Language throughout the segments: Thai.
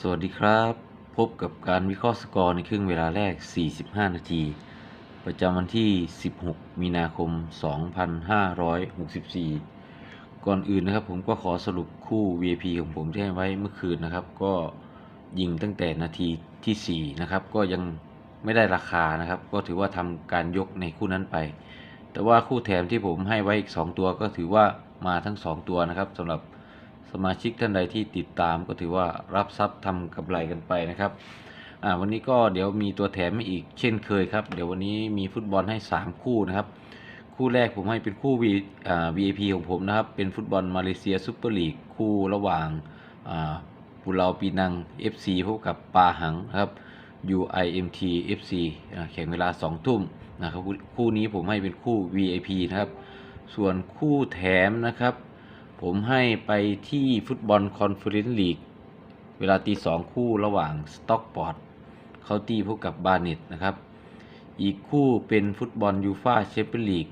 สวัสดีครับ พบกับการวิเคราะห์สกอร์ในครึ่งเวลาแรก 45 นาที ประจำวันที่ 16 มีนาคม 2564 ก่อนอื่นนะครับ ผมก็ขอสรุปคู่ VIP ของผมที่ให้ไว้เมื่อคืนนะครับ ก็ยิงตั้งแต่นาทีที่ 4 นะครับ ก็ยังไม่ได้ราคานะครับ ก็ถือว่าทำการยกในคู่นั้นไป แต่ว่าคู่แถมที่ผมให้ไว้อีก 2 ตัวก็ถือว่ามาทั้ง 2 ตัวนะครับสำหรับ สมาชิกท่านใดที่ติดตามก็ถือว่ารับทรัพย์ทำกำไรกันไปนะครับวันนี้ก็เดี๋ยวมีตัวแถมอีกเช่นเคยครับ เดี๋ยววันนี้มีฟุตบอลให้ 3 คู่นะครับ คู่แรกผมให้เป็นคู่ V อ่า VIP ของผมนะครับ เป็นฟุตบอลมาเลเซียซูเปอร์ลีกคู่ระหว่างปุเลาปีนัง FC พบกับปาหังนะครับ UIMT FC อ่าแข่งเวลา 2 ทุ่มนะครับคู่คู่นี้ผมให้เป็นคู่ VIP นะครับ ส่วนคู่แถมนะครับ ผมให้ไปที่ฟุตบอลคอนเฟอเรนซ์ลีก เวลาตีสองคู่ระหว่างสต็อกปอร์ตเขาตีพบกับบาเน็ตนะครับ อีกคู่เป็นฟุตบอลยูฟาแชมเปี้ยนลีก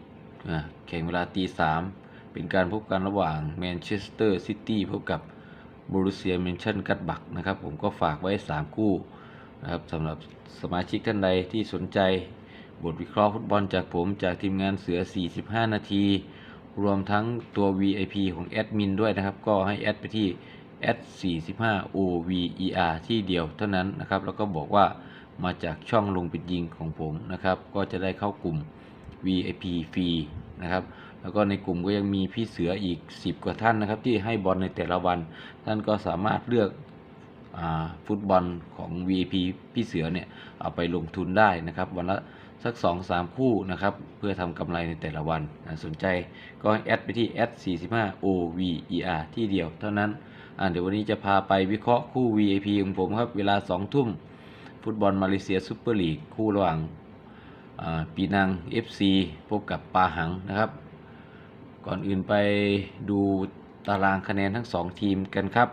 แข่งเวลาตีสามเป็นการพบกันระหว่างแมนเชสเตอร์ซิตี้พบกับบรูเซียเมนชั่นกัตบักนะครับ ผมก็ฝากไว้ 3 คู่นะครับสำหรับสมาชิกท่านใดที่สนใจ บทวิเคราะห์ฟุตบอลจากผมจากทีมงานเสือ 45 นาที รวมทั้งตัว VIP ของแอดมินด้วยนะครับ ก็ให้แอดไปที่แอด45 OVER ที่เดียวเท่านั้นนะครับ แล้วก็บอกว่ามาจากช่องลงปิดยิงของผมนะครับ ก็จะได้เข้ากลุ่ม VIP ฟรีนะครับ แล้วก็ในกลุ่มก็ยังมีพี่เสืออีก 10 กว่าท่านนะครับ ที่ให้บอลในแต่ละวัน ท่านก็สามารถเลือกอฟุตบอลของ VIP พี่เสือเนี่ย เอาไปลงทุนได้นะครับ วันละ สัก 2-3 คู่นะครับ เพื่อทำกำไรในแต่ละวันสนใจก็แอดไปที่แอด45 OVER ที่เดียวเท่านั้นอ่าเดี๋ยววันนี้จะพาไปวิเคราะห์คู่ VIP ของผมครับ เวลา 2 ทุ่ม ฟุตบอลมาเลเซียซูเปอร์ลีก คู่ระหว่างปีนัง FC พบกับปาหังนะครับ ก่อนอื่นไปดูตารางคะแนนทั้ง 2 ทีมกันครับ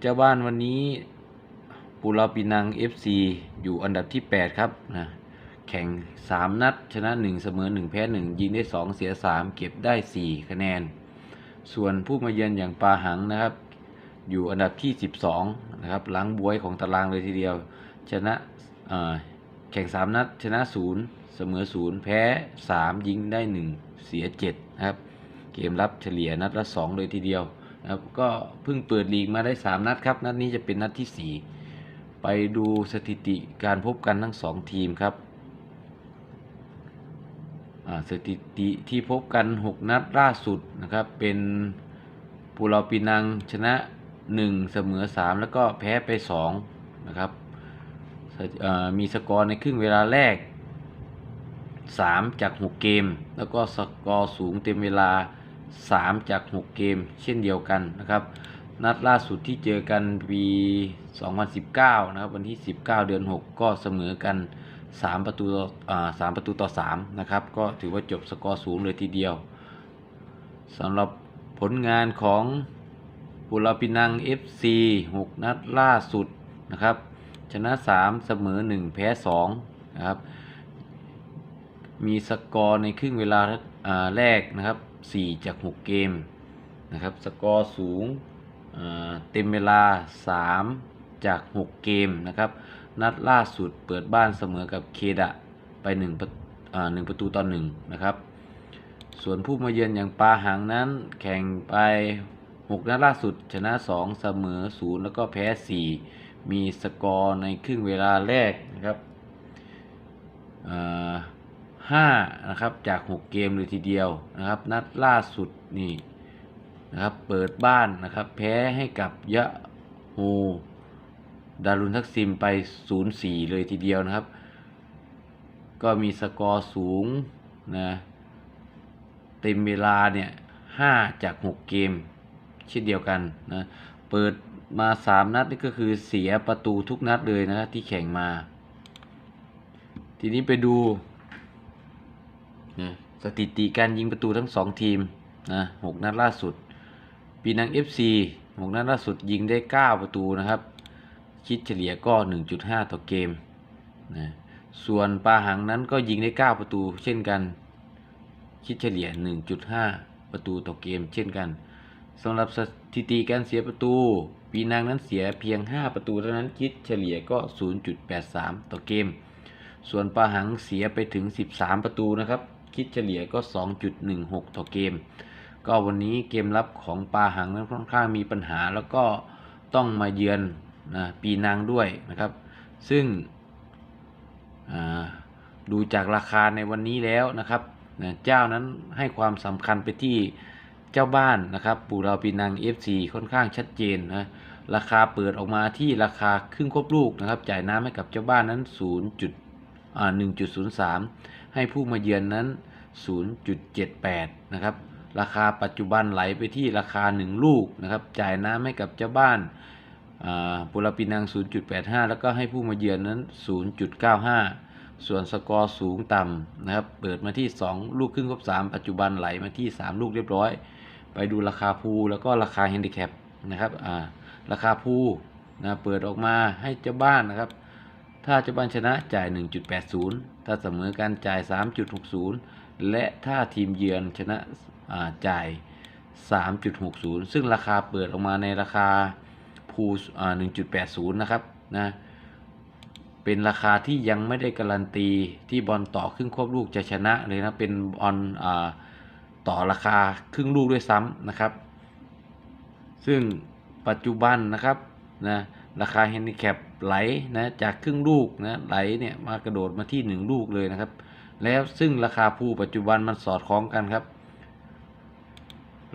เจ้าบ้านวันนี้ ปูราปีนัง FC อยู่อันดับที่ 8 ครับนะแข่ง 3 นัด ชนะ 1 เสมอ 1 แพ้ 1 ยิงได้ 2 เสีย 3 เก็บได้ 4 คะแนน ส่วนผู้มาเยือนอย่างปาหังนะครับ อยู่อันดับที่ 12 นะครับหลังบวยของตารางเลยทีเดียว ชนะแข่ง 3 นัด ชนะ 0 เสมอ 0 แพ้ 3 ยิงได้ 1 เสีย 7 นะครับ เกมรับเฉลี่ยนัดละ 2 เลยทีเดียวนะครับก็เพิ่งเปิดลีกมาได้ 3 นัดครับ นัดนี้จะเป็นนัดที่ 4 ไปดูสถิติการพบกันทั้ง2ทีมครับสถิติที่พบกัน 6 นัดล่าสุดนะครับ เป็นปูเราปีนังชนะ 1 เสมอ 3 แล้วก็แพ้ไป 2 นะครับมีสกอร์ในครึ่งเวลาแรก 3 จาก 6 เกม แล้วก็สกอร์สูงเต็มเวลา 3 จาก 6 เกม เช่นเดียวกันนะครับ นัดล่าสุดที่เจอกันปี 2019 นะครับ วันที่ 19 เดือน 6 ก็เสมอกัน 3 ประตูต่ออ่า3ประตูต่อ 3 นะครับ ก็ถือว่าจบสกอร์สูงเลยทีเดียวสำหรับผลงานของปุราปินัง FC 6 นัดล่าสุดนะครับ ชนะ 3 เสมอ 1 แพ้ 2 นะครับ มีสกอร์ในครึ่งเวลาแรกนะครับ 4 จาก 6 เกมนะครับ สกอร์สูง เต็มเวลา 3 จาก 6 เกมนะครับ นัดล่าสุดเปิดบ้านเสมอกับเคดะไป1ประอ่า1ประตูต่อ1นะครับ ส่วนผู้มาเยือนอย่างปาหังนั้นแข่งไป 6 นัดล่าสุด ชนะ 2 เสมอ 0 แล้วก็แพ้ 4 มีสกอร์ในครึ่งเวลาแรกนะครับอ่าห้านะครับจาก 6 เกมเลยทีเดียวนะครับ นัดล่าสุดนี่ นะครับเปิดบ้านนะครับแพ้ให้กับยะโฮดารุนทักซิมไป 0-4 เลยทีเดียวนะครับ ก็มีสกอร์สูงนะเต็มเวลาเนี่ย5จาก 6 เกมเช่นเดียวกันนะเปิดมา 3 นัดนี่ก็คือเสียประตูทุกนัดเลยนะที่แข่งมา ทีนี้ไปดูนะสถิติการยิงประตูทั้ง 2 ทีมนะ6นัดล่าสุด ปีนัง FC 6นัดล่าสุดยิงได้ 9 ประตูนะครับ คิดเฉลี่ยก็ 1.5 ต่อเกมนะส่วนปาหังนั้นก็ยิงได้ 9 ประตู เช่นกัน คิดเฉลี่ย 1.5 ประตูต่อเกม เช่นกันสำหรับสถิติการเสียประตู ปีนังนั้นเสียเพียง 5 ประตูเท่านั้นคิดเฉลี่ยก็ 0.83 ต่อเกม ส่วนปาหังเสียไปถึง 13 ประตูนะครับ คิดเฉลี่ยก็ 2.16 ต่อเกม ก็วันนี้เกมรับของปาหังนั้นค่อนข้างมีปัญหา แล้วก็ต้องมาเยือนนะปีนังด้วยนะครับ ซึ่งดูจากราคาในวันนี้แล้วนะครับนะเจ้านั้นให้ความสำคัญไปที่เจ้าบ้านนะครับ ปูเราปีนัง FC ค่อนข้างชัดเจนนะราคาเปิดออกมาที่ราคาครึ่งครบลูกนะครับ จ่ายน้ำให้กับเจ้าบ้านนั้น0จุด1.03 ให้ผู้มาเยือนนั้น 0.78 นะครับ ราคาปัจจุบันไหลไปที่ราคา 1 ลูกนะครับ จ่ายน้ำให้กับเจ้าบ้านอ่าปุรปีนัง 0.85 แล้วก็ให้ผู้มาเยือนนั้น 0.95 ส่วนสกอร์สูงต่ำนะครับ เปิดมาที่ 2 ลูกครึ่งครบ3ปัจจุบันไหลมาที่ 3 ลูกเรียบร้อย ไปดูราคาพูแล้วก็ราคาแฮนดิแคปนะครับอ่าราคาพูนะเปิดออกมาให้เจ้าบ้านนะครับ ถ้าเจ้าบ้านชนะจ่าย 1.80 ถ้าเสมอกันจ่าย 3.60 และถ้าทีมเยือนชนะ จ่าย 3.60 ซึ่งราคาเปิดออกมาในราคาพูลอ่า1.80 นะครับนะเป็นราคาที่ยังไม่ได้การันตีที่บอลต่อครึ่งควบลูกจะชนะเลยนะเป็นบอลต่อราคาครึ่งลูกด้วยซ้ำนะครับ ซึ่งปัจจุบันนะครับนะราคาแฮนดิแคปไหลนะจากครึ่งลูกนะไหลเนี่ยมากระโดดมาที่ 1 ลูกเลยนะครับ แล้วซึ่งราคาผู้ปัจจุบันมันสอดคล้องกันครับ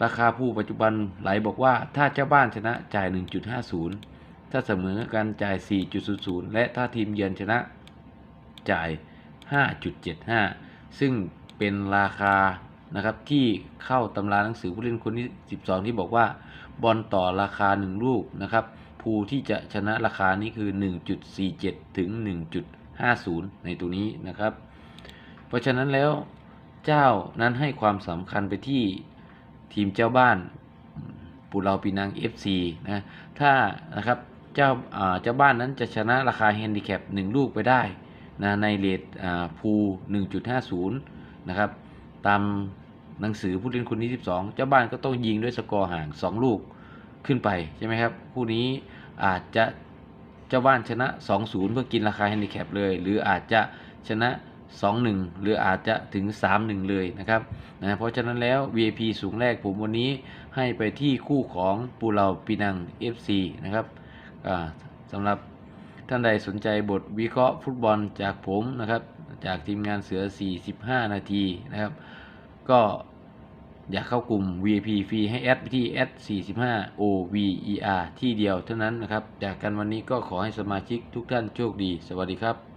ราคาผู้ปัจจุบันไหลบอกว่าถ้าเจ้าบ้านชนะจ่าย 1.50 ถ้าเสมอกันจ่าย 4.00 และถ้าทีมเยือนชนะจ่าย 5.75 ซึ่งเป็นราคานะครับที่เข้าตำราหนังสือผู้เล่นคนที่ 12 ที่บอกว่าบอลต่อราคา 1 ลูกนะครับภูที่จะชนะราคานี้คือ 1.47 ถึง 1.50 ในตัวนี้นะครับ เพราะฉะนั้นแล้วเจ้านั้นให้ความสำคัญไปที่ ทีมเจ้าบ้านปูเราปีนัง FC นะถ้านะครับเจ้าเจ้าบ้านนั้นจะชนะราคาแฮนดิแคป1 ลูกไปได้นะในเรทอ่าพู1.50 นะครับ ตามหนังสือผู้เล่นคนที่12 เจ้าบ้านก็ต้องยิงด้วยสกอร์ห่าง 2 ลูกขึ้นไป ใช่ไหมครับ คู่นี้อาจจะเจ้าบ้านชนะ 2-0 เพื่อกินราคาแฮนดิแคปเลย หรืออาจจะชนะ 2-1 หรืออาจจะถึง 3-1 เลยนะครับนะเพราะฉะนั้นแล้ว VIP สูงแรกผมวันนี้ให้ไปที่คู่ของปูเราปีนัง FC นะครับสำหรับท่านใดสนใจบทวิเคราะห์ฟุตบอลจากผมนะครับ จากทีมงานเสือ 45 นาทีนะครับ ก็อยากเข้ากลุ่ม VIP ฟรีให้แอดไปที่แอด45 OVER ที่เดียวเท่านั้นนะครับ จากกันวันนี้ก็ขอให้สมาชิกทุกท่านโชคดี สวัสดีครับ